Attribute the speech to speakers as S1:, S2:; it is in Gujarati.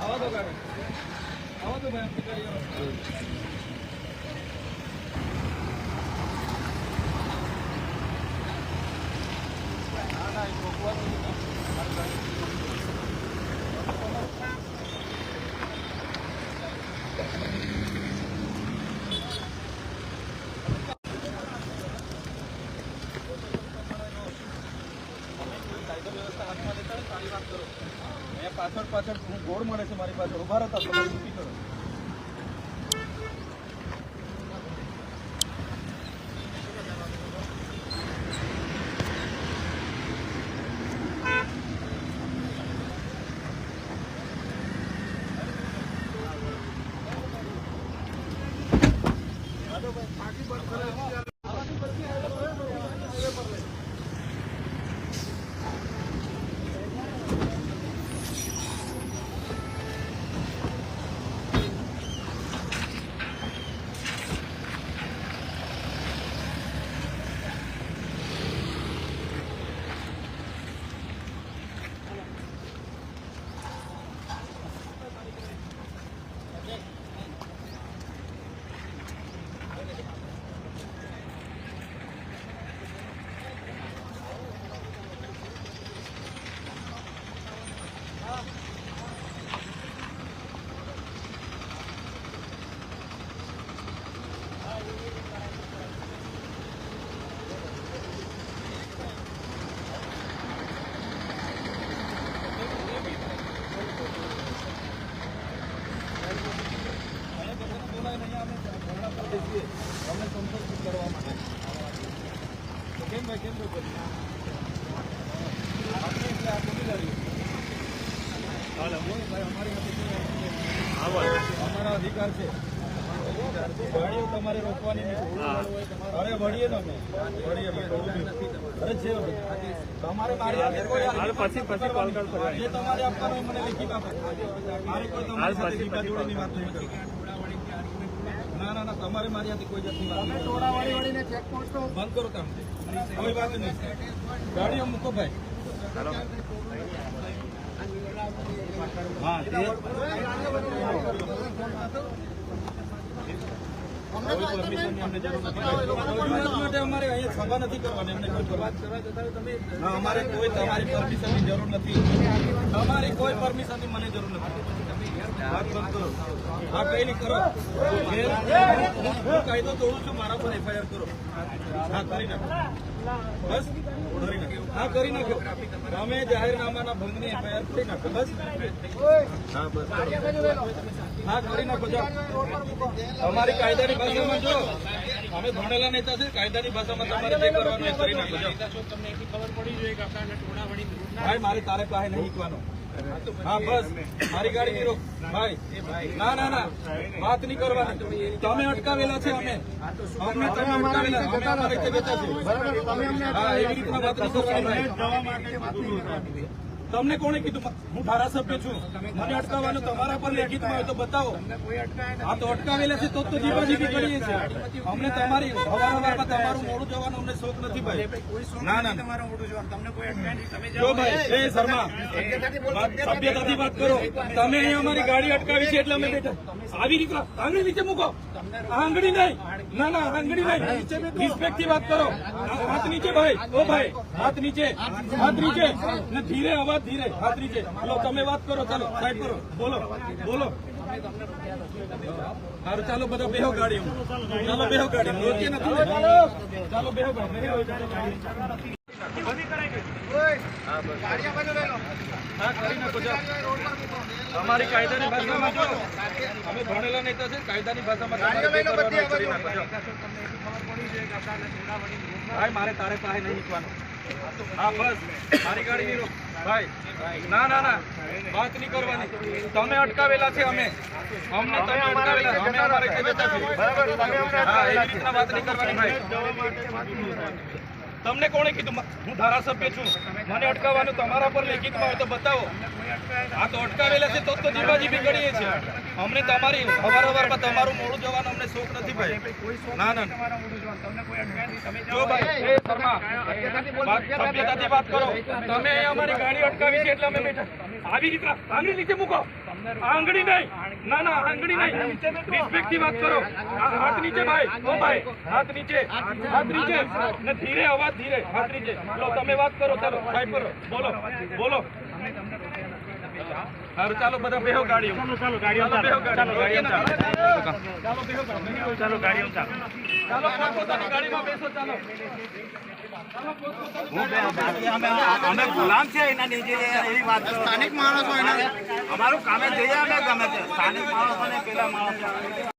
S1: આવા દો ગાડી. આવા દો ભાઈ આપણી ગાડી આવો. ના, ના, એ રોકવાનું નથી. મારી ગાડી. કાયદો વ્યવસ્થા હાથમાં લેતા હોય ને સારી વાત કરો અહીંયા પાછળ પાછળ હું ગોળ મળે છે મારી પાછળ ઊભા રહેતા તમારી ડ્યુટી કરો. અમને સંતોષ કરવા માટે. તો કેમ ભાઈ કેમ છો? આપણે એટલે આ? બોલો અમારી અધિકાર છે. ગાડીઓ તમારે રોકવાની અરે વળીએ અમે. વળીએ અરે છે તમારે મારી પછી પછી કોલ તમારે આપવાનો મને લેખિત આપો. મારે કોઈ તમારી સાથે વાત નહીં કરવી. ના ના ના તમારે મારી હાથે કોઈ જાતની વાત. બંધ કરો તમે કોઈ વાત નહીં. ગાડીઓ મૂકો ભાઈ. હા અમારે અહીંયા સભા નથી કરવાની. અમને કોઈ તમારી પરમિશનની જરૂર નથી. તમારી કોઈ પરમિશનની મને જરૂર નથી. વાત બંધ કરો હા કઈ નહીં કરો. કાયદો તોડું છું મારા પર એફઆઈઆર કરો. હા કરી નાખો. બસ? હા કરી નાખ્યો તમે જાહેરનામાના ભંગની એફઆઈઆર કરી નાખો. બસ? હા બસ હા કરી નાખો જાઓ. તમારી કાયદાની ભાષામાં જો અમે ભણેલા નેતા છે કાયદાની ભાષામાં તમારે જે કરવાનું એ કરી નાખો જાઓ. ભાઈ મારે તારે પાસે નહીં શીખવાનો હા બસ. મારી ગાડી નહીં ભાઈ. ના ના ના. વાત નહીં કરવાની. તમે અટકાવેલા છે અમે. અમને તમે અટકાવેલા. અમે અમારી રીતે બેઠા છીએ હા એવી રીતના વાત નહીં કરવાની. તમને કોણે કીધું? હું ધારાસભ્ય છું. મને અટકાવવાનું તમારા પર લેખિતમાં હોય તો બતાવો. હા તો અટકાવેલા છે તો તો જીવાજીબી કરીએ છીએ. અમને તમારી હવારમાં તમારું મોડું જવાનું અમને શોખ નથી ભાઈ. ના ના ના. જો ભાઈ એ શર્મા સભ્યતાથી વાત કરો. તમે અહીંયા અમારી ગાડી અટકાવી છે એટલે અમે બેઠા. આવી રીતે આંગળી નીચે મૂકો. આંગળી નહીં. ના ના રંગડી નહીં રિસ્પેક્ટથી વાત કરો. હાથ નીચે ભાઈ. ઓ ભાઈ, હાથ નીચે. હાથ નીચે. ને ધીરે અવાજ ધીરે. હાથ નીચે. હાલો, તમે વાત કરો, ચાલો સાહેબ કરો. બોલો બોલો. હારું, ચાલો, બધા બેહો ગાડી ચાલો, બેહો ગાડી. ચાલો, બેહો ગાડી અમારી કાયદાની ભાષામાં જો અમે ભણેલા નેતા છે કાયદાની ભાષામાં. ભાઈ મારે તારે પાસે નહીં નીકળવાનું હા બસ. મારી ગાડી નહીં ભાઈ ના ના ના. વાત નહીં કરવાની. તમે અટકાવેલા છે અમે. અમને તમે અટકાવેલા અમે અમારે રીતે બેઠા છીએ. હા એવી રીતના વાત નહીં કરવાની ભાઈ. તમને કોણે કીધું? હું ધારાસભ્ય છું. મને અટકાવવાનું તમારા પર લેખિતમાં હોય તો બતાવો. આ તો અટકાવેલા છે, તો તો જીવાજીબી કરીએ છીએ. અમને તમારી અવારવારમાં તમારું મોડું જવાનું અમને શોખ નથી ભાઈ. ના ના. જો ભાઈ વાત- કરો. તમે અમારી ગાડી આંગળી નહીં. ના ના આંગળી નહીં. રિસ્પેક્ટથી વાત કરો. હાથ નીચે ભાઈ. ઓ ભાઈ હાથ નીચે. હાથ નીચે. ને ધીરે અવાજ ધીરે. હાથ નીચે. લો તમે વાત કરો ચાલો ભાઈ કરો બોલો બોલો. સારું ચાલો બધા બેહો ગાડીઓ. ચાલો ગાડીઓ ચાલો ગાડીઓ. ચાલો ચાલો ગાડીઓ ચાલો. ચાલો પોતાની ગાડીમાં બેસો ચાલો.
S2: અમે ગુલામ છે એના નીચે એવી વાત
S3: સ્થાનિક માણસો
S2: અમારું કામે જઈએ અમે ગમે તે. સ્થાનિક માણસોને પેલા માણસો